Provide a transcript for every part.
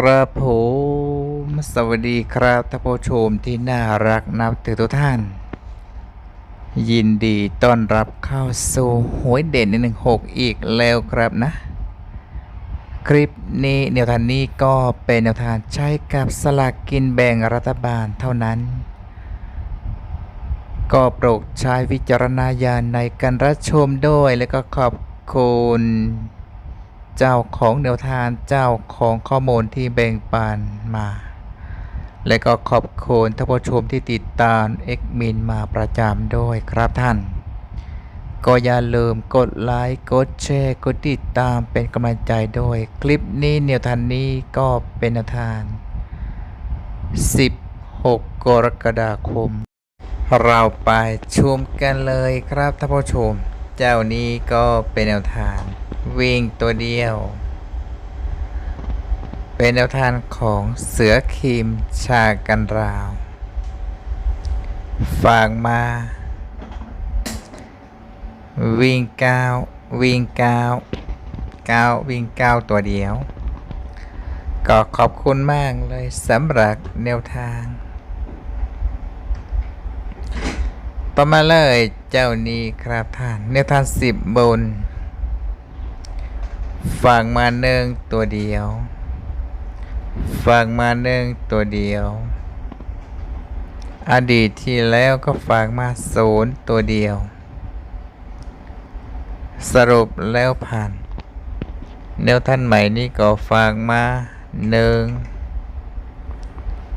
ครับผมสวัสดีครับท่านผู้ชมที่น่ารักนับถือทุกท่าน ยินดีต้อนรับเข้าสู่หวยเด่นหนึ่งหกอีกแล้วครับนะ คลิปนี้แนวทางนี้ก็เป็นแนวทางใช้กับสลากกินแบ่งรัฐบาลเท่านั้น ก็โปรดใช้วิจารณญาณในการรับชมด้วย แล้วก็ขอบคุณ เจ้าของแนวทางเจ้าของข้อมูลที่แบ่งปันมา และก็ขอบคุณท่านผู้ชมที่ติดตามเอ็กมินมาประจำด้วยครับท่าน ก็อย่าลืมกดไลค์กดแชร์กดติดตามเป็นกำลังใจด้วยคลิปนี้แนวทางนี้ก็เป็นแนวทาง 16 กรกฎาคม เราไปชมกันเลยครับท่านผู้ชม เจ้านี้ก็เป็นแนวทาง วิ่งตัวเดียว เป็นแนวทางของเสือคิมชากันราว ฝากมา วิ่งก้าววิ่งก้าวก้าววิ่งก้าวตัวเดียว ก็ขอบคุณมากเลยสำหรับแนวทางต่อมาเลยเจ้านี้ครับท่านแนวทางสิบบน ฝากมาหนึ่งตัวเดียวฝากมาหนึ่งตัวเดียว อดีตที่แล้วก็ฝากมาศูนย์ตัวเดียว สรุปแล้วผ่านแนวท่านใหม่นี่ก็ฝากมาหนึ่ง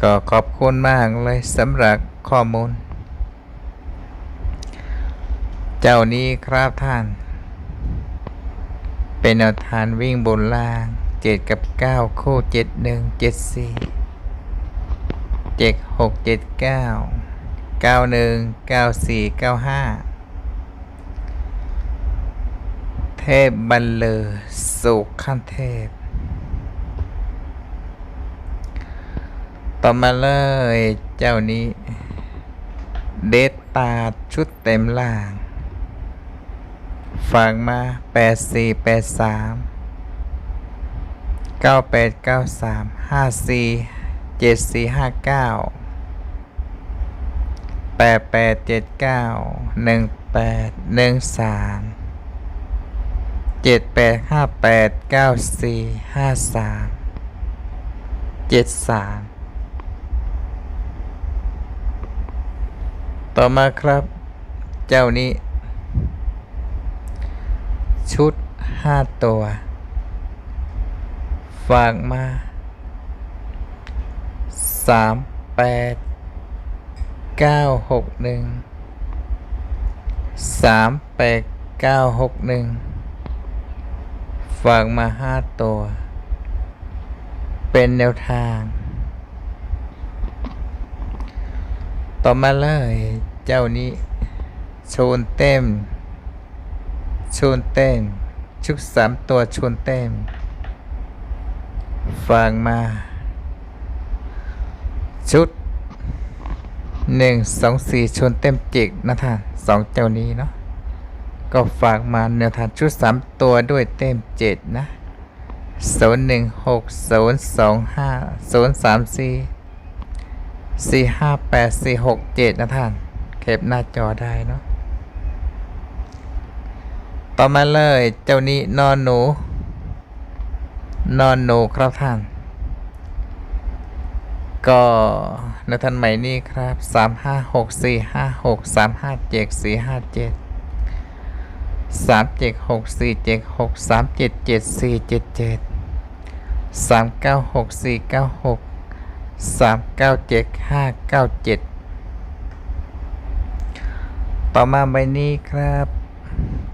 ก็ขอบคุณมากเลยสำหรับข้อมูล เจ้านี้ครับท่าน เป็นแนวทานวิ่งบนล่างเจ็ดกับเก้าคู่เจ็ดหนึ่งเจ็ดสี่เจ็ดหกเจ็ดเก้าเก้าหนึ่งเก้าสี่เก้าห้าเทพบันเลอสุขขั้นเทพ ต่อมาเลยเจ้านี้ เดตตาชุดเต็มล่าง ฝากมาแปดสี่แปดสามเก้าแปดเก้าสามห้าสี่เจ็ดสี่ห้าเก้าแปดแปดเจ็ดเก้าหนึ่งแปดหนึ่งสามเจ็ดแปดห้าแปดเก้าสี่ห้าสามเจ็ดสามต่อมาครับ เจ้านี้ ชุดห้าตัว ฝากมาสามแปดเก้าหกหนึ่งสามแปดเก้าหกหนึ่งฝากมาห้าตัว เป็นแนวทาง ต่อมาเลย เจ้านี้ โชนเต็ม ชนเต้น ชุดสามตัวชนเต้น ฟังมา ชุดหนึ่งสองสี่ชนเต็มจิกนะท่านสองเจ้านี้เนาะก็ฝากมาแนวทางชุดสามตัวด้วยเต็มเจ็ดนะศูนย์หนึ่งหกศูนย์สองห้าศูนย์สามสี่สี่ห้าแปดสี่หกเจ็ดนะท่านเก็บหน้าจอได้เนาะ ต่อมาเลยเจ้านี้นอนหนู นอนหนูครับท่าน ก็ในท่านใหม่นี่ครับสามห้าหกสี่ห้าหกสามห้าเจ็ดสี่ห้าเจ็ดสามเจ็ดหกสี่เจ็ดหกสามเจ็ดเจ็ดสี่เจ็ดเจ็ดสามเก้าหกสี่เก้าหกสามเก้าเจ็ดห้าเก้าเจ็ดต่อมาใบนี้ครับ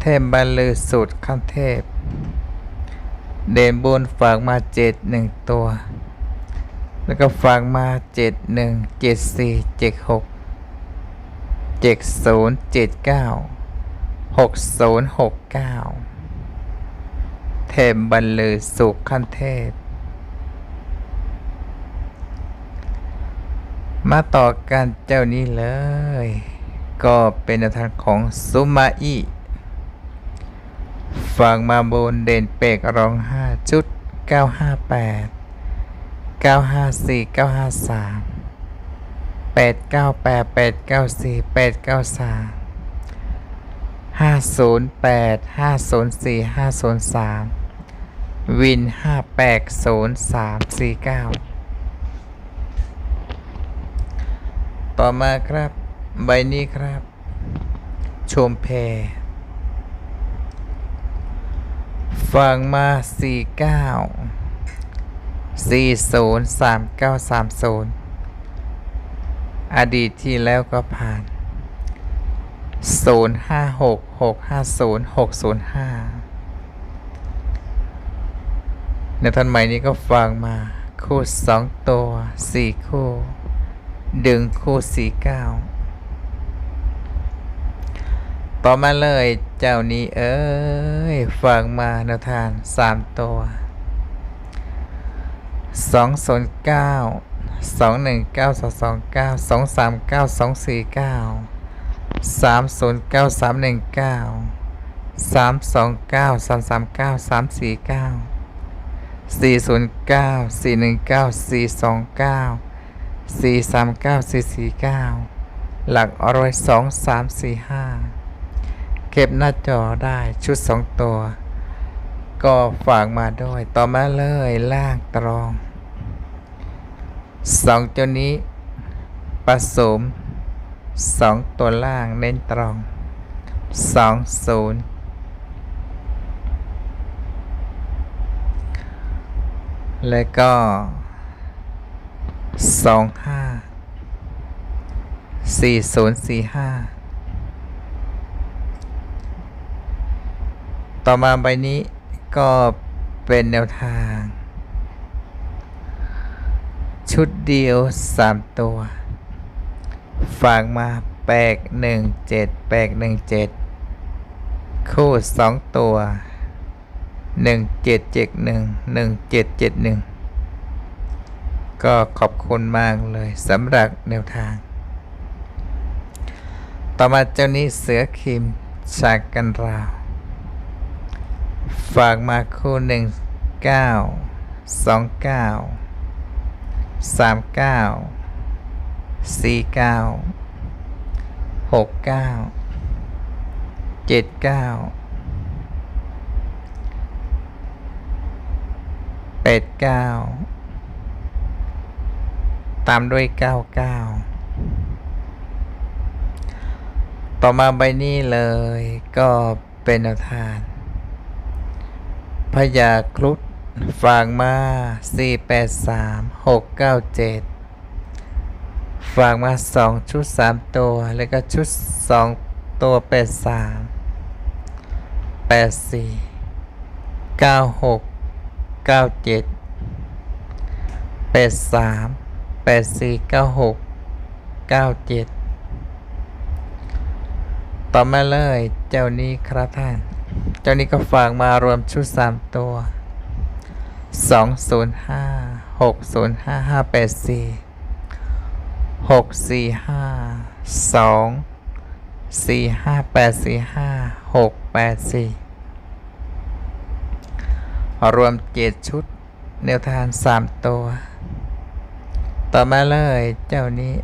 เทพบรรลือสูตรขั้นเทพ เด่นบนฝากมาเจ็ดหนึ่งตัว แล้วก็ฝากมาเจ็ดหนึ่งเจ็ดสี่เจ็ดหกเจ็ดศูนย์เจ็ดเก้าหกศูนย์หกเก้าเทพบรรลือสุขขั้นเทพ มาต่อกันเจ้านี้เลย ก็เป็นทางของซุมาอิ ฝากมาบนเด่นเปกรองห้าชุด958เก้าห้าสี่เก้าห้าสามแปดเก้าแปดแปดเก้าสี่แปดเก้าสามห้าศูนย์แปดห้าศูนย์สี่ห้าศูนย์สามวินห้าแปดศูนย์สามสี่เก้าต่อมาครับ ใบนี้ครับ ชมเพ ฟังมาสี่เก้าสี่ศูนย์สามเก้าสามศูนย์อดีตที่แล้วก็ผ่านศูนย์ห้าหกหกห้าศูนย์หกศูนย์ห้าในท่านใหม่นี้ก็ฟังมา คู่สองตัวสี่คู่ ดึงคู่สี่เก้า ต่อมาเลยเจ้านี้เอ้ยฟังมาแนวทานสามตัวสองศูนย์เก้าสองหนึ่งเก้าสองสองเก้าสองสามเก้าสองสี่เก้าสามศูนย์เก้าสามหนึ่งเก้าสามสองเก้าสามสามเก้าสามสี่เก้าสี่ศูนย์เก้าสี่หนึ่งเก้าสี่สองเก้าสี่สามเก้าสี่สี่เก้าหลักร้อยสองสามสี่ห้า เก็บหน้าจอได้ชุดสองตัว ก็ฝากมาด้วย ต่อมาเลยล่างตรองสองตัวนี้ผสมสองตัวล่างเน้นตรองสองศูนย์แล้วก็สองห้าสี่ศูนย์สี่ห้า ต่อมาใบนี้ก็เป็นแนวทาง ชุดเดียวสามตัว ฝากมาแปกหนึ่งเจ็ดแปกหนึ่งเจ็ดคู่สองตัวหนึ่งเจ็ดเจ็ดหนึ่งหนึ่งเจ็ดเจ็ดหนึ่งก็ขอบคุณมากเลยสำหรับแนวทาง ต่อมาเจ้านี้เสือคิมฉากกันราว ฝากมาคู่หนึ่งเก้าสองเก้าสามเก้าสี่เก้าหกเก้าเจ็ดเก้าแปดเก้าตามด้วยเก้าเก้าต่อมาใบนี้เลยก็เป็นแนวทาง พยาครุฑฝากมา 483697 ฝากมา 2 ชุด 3 ตัว แล้วก็ชุด 2 ตัว 83 84 96 97 83 84 96 97 ต่อมาเลยเจ้านี้ครับท่าน เจ้านี้ก็ฝากมารวมชุดสามตัวสองศูนย์ห้าหกศูนย์ห้าห้าแปดสี่หกสี่ห้าสองสี่ห้าแปดสี่ห้าหกแปดสี่รวมเจ็ดชุดแนวทางสามตัว ต่อมาเลยเจ้านี้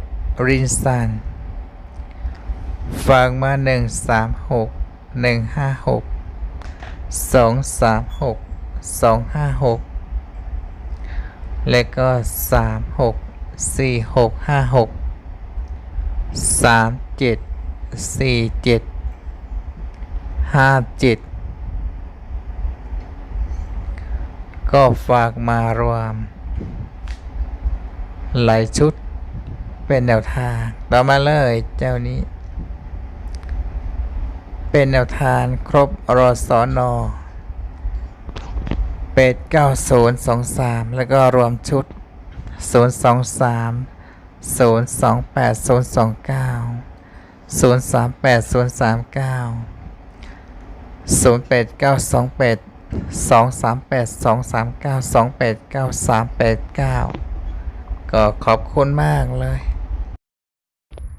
รินซันฝากมาหนึ่งสามหกหนึ่งห้าหก สองสามหกสองห้าหกและก็สามหกสี่หกห้าหกสามเจ็ดสี่เจ็ดห้าเจ็ดก็ฝากมารวม หลายชุดเป็นแนวทาง ต่อมาเลยเจ้านี้ เป็นแนวทางครบรอสอนอเป็ดเก้าศูนย์สองสามแล้วก็รวมชุดศูนย์สองสามศูนย์สองแปดศูนย์สองเก้าศูนย์สามแปดศูนย์สามเก้าศูนย์แปดเก้าสองแปดสองสามแปดสองสามเก้าสองแปดเก้าสามแปดเก้าก็ขอบคุณมากเลย